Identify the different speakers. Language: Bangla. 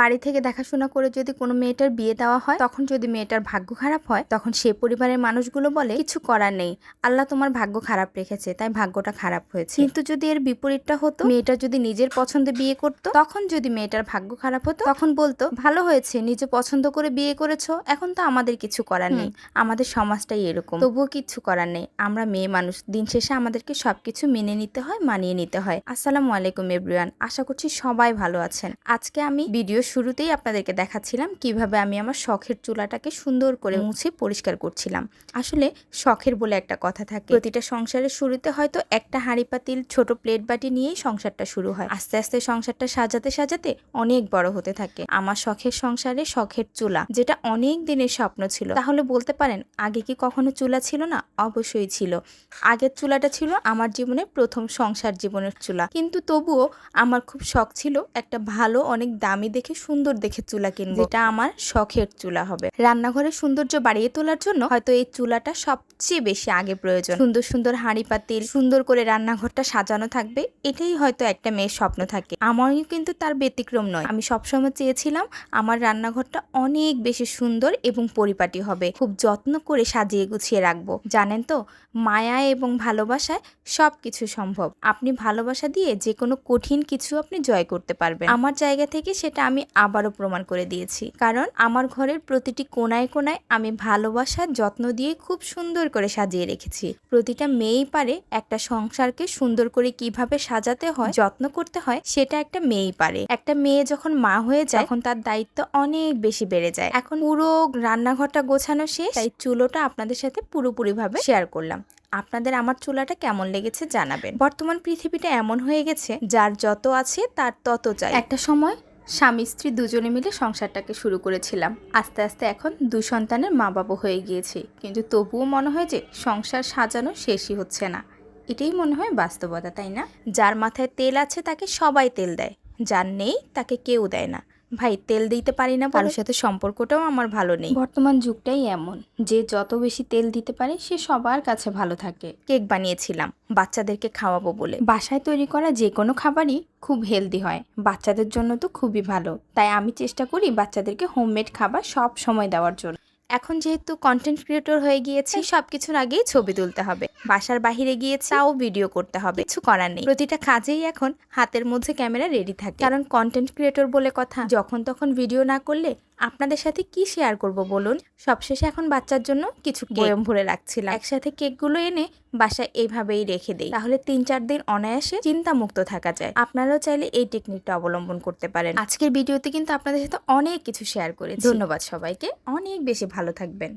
Speaker 1: বাড়ি থেকে দেখাশোনা করে যদি কোনো মেয়েটার বিয়ে দেওয়া হয় তখন যদি মেয়েটার ভাগ্য খারাপ হয় তখন সে পরিবারের মানুষগুলো বলে কিছু করার নেই। আল্লাহ তোমার ভাগ্য খারাপ রেখেছে তাই ভাগ্যটা খারাপ হয়েছে। কিন্তু যদি এর বিপরীতটা হতো মেয়েটা যদি নিজের পছন্দে বিয়ে করতো তখন যদি মেয়েটার ভাগ্য খারাপ হতো তখন বলতো ভালো হয়েছে নিজে পছন্দ করে বিয়ে করেছ এখন তো আমাদের কিছু করার নেই। আমাদের সমাজটাই এরকম। তবুও কিছু করার নেই। আমরা মেয়ে মানুষ। দিন শেষে আমাদেরকে সবকিছু মেনে নিতে হয় মানিয়ে নিতে হয়। আসসালামু আলাইকুম এভরিওয়ান। আশা করছি সবাই ভালো আছেন। আজকে আমি ভিডিও শুরুতেই আপনাদেরকে দেখাচ্ছিলাম কীভাবে আমি আমার শখের চুলাটাকে সুন্দর করে মুছে পরিষ্কার করছিলাম। আসলে শখের বলে একটা কথা থাকে। প্রতিটা সংসারের শুরুতে হয়তো একটা হাঁড়ি পাতিল ছোট প্লেট বাটি নিয়েই সংসারটা শুরু হয়। আস্তে আস্তে সংসারটা সাজাতে সাজাতে অনেক বড় হতে থাকে। আমার শখের সংসারে শখের চুলা যেটা অনেক দিনের স্বপ্ন ছিল। তাহলে বলতে পারেন আগে কি কখনো চুলা ছিল না? অবশ্যই ছিল। আগের চুলাটা ছিল আমার জীবনের প্রথম সংসার জীবনের চুলা। কিন্তু তবুও আমার খুব শখ ছিল একটা ভালো অনেক দামি দেখে সুন্দর দেখে চুলা কিনবো। যেটা আমার শখের চুলা হবে। রান্নাঘরের সৌন্দর্য বাড়িয়ে তোলার জন্য হয়তো এই চুলাটা সবচেয়ে বেশি আগে প্রয়োজন। সুন্দর সুন্দর হাঁড়ি পাতিল সুন্দর করে রান্নাঘরটা সাজানো থাকবে এটাই হয়তো একটা মেয়ের স্বপ্ন থাকে। আমারও কিন্তু তার ব্যতিক্রম নয়। আমি সবসময় চেয়েছিলাম আমার রান্নাঘরটা অনেক বেশি সুন্দর এবং পরিপাটি হবে। খুব যত্ন করে সাজিয়ে গুছিয়ে রাখব। জানেন তো মায়া এবং ভালোবাসায় সব কিছু সম্ভব। আপনি ভালোবাসা দিয়ে যে কোনো কঠিন কিছু আপনি জয় করতে পারবেন। আমার জায়গা থেকে সেটা আমি আবারও প্রমাণ করে দিয়েছি। কারণ আমার ঘরের প্রতিটি কোনায় কোনায় আমি ভালোবাসা, যত্ন দিয়ে খুব সুন্দর করে সাজিয়ে রেখেছি। প্রতিটা মেয়েই পারে একটা সংসারকে সুন্দর করে কীভাবে সাজাতে হয়, যত্ন করতে হয়, সেটা একটা মেয়েই পারে। একটা মেয়ে যখন মা হয়ে যায়, তখন তার দায়িত্ব অনেক বেশি বেড়ে যায়। এখন পুরো রান্নাঘরটা গোছানো শেষ, তাই চুলোটা আপনাদের সাথে পুরোপুরিভাবে শেয়ার করলাম। আপনাদের আমার চুলাটা কেমন লেগেছে জানাবেন। বর্তমান পৃথিবীটা এমন হয়ে গেছে, যার যত আছে তার তত চাই। একটা সময় স্বামী স্ত্রী দুজনে মিলে সংসারটাকে শুরু করেছিলাম। আস্তে আস্তে এখন দুই সন্তানের মা বাবা হয়ে গিয়েছি। কিন্তু তবুও মনে হয় যে সংসার সাজানো শেষই হচ্ছে না। এটাই মনে হয় বাস্তবতা, তাই না? যার মাথায় তেল আছে তাকে সবাই তেল দেয়, যার নেই তাকে কেউ দেয় না। ভাই তেল দিতে পারি না কারোর সাথে সম্পর্কটাও আমার ভালো নেই। বর্তমান যুগটাই এমন। যে যত বেশি তেল দিতে পারে সে সবার কাছে ভালো থাকে। কেক বানিয়েছিলাম বাচ্চাদেরকে খাওয়াবো বলে। বাসায় তৈরি করা যে কোনো খাবারই খুব হেলদি হয়। বাচ্চাদের জন্য তো খুবই ভালো। তাই আমি চেষ্টা করি বাচ্চাদেরকে হোমমেড খাবার সব সময় দেওয়ার জন্য। এখন যেহেতু কন্টেন্ট ক্রিয়েটর হয়ে গিয়েছে সব কিছুর আগেই ছবি তুলতে হবে। বাসার বাহিরে গিয়ে তাও ভিডিও করতে হবে। কিছু করার নেই। প্রতিটা কাজেই এখন হাতের মধ্যে ক্যামেরা রেডি থাকে। কারণ কন্টেন্ট ক্রিয়েটর বলে কথা, যখন তখন ভিডিও না করলে আপনাদের সাথে কি শেয়ার করব বলুন? সবশেষে এখন বাচ্চার জন্য কিছু বয়ম ভরে রাখছিলাম। একসাথে কেকগুলো এনে বাসায় এইভাবেই রেখে দেই। তাহলে তিন চার দিন অনায়াসে চিন্তা মুক্ত থাকা যায়। আপনারাও চাইলে এই টেকনিকটা অবলম্বন করতে পারেন। আজকের ভিডিওতে কিন্তু আপনাদের সাথে অনেক কিছু শেয়ার করে ধন্যবাদ সবাইকে। অনেক বেশি ভালো থাকবেন।